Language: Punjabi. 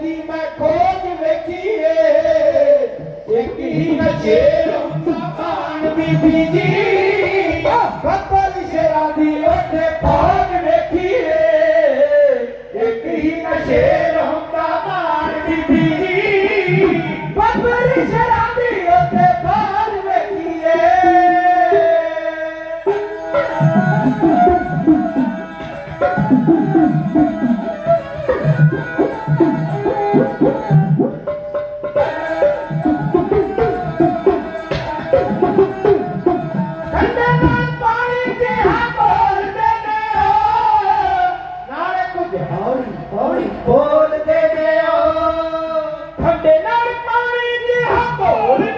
ਦੀ ਮੈਂ ਖੋਜ ਵੇਖੀ ਏ ਇੱਕ ਹੀ ਨਜੇਰ ਹੁੰਦਾ ਖਾਨ ਬੀਬੀ ਜੀ। ਬੱਬਲ ਸ਼ੇਰਾ ਦੀ ਉੱਥੇ ਫੌਜ ਵੇਖੀ ਏ ਇੱਕ ਹੀ ਨਜੇਰ ਹੁੰਦਾ ਖਾਨ ਬੀਬੀ ਜੀ। ਬੱਬਲ ਸ਼ੇਰਾ ਦੀ ਉੱਥੇ ਫੌਜ ਵੇਖੀ ਏ ਬੋਲਦੇ ਨੇ ਆ ਠੰਡੇ ਨਾਲ ਪਾਣੀ ਜਿਹਾ ਭੋਲ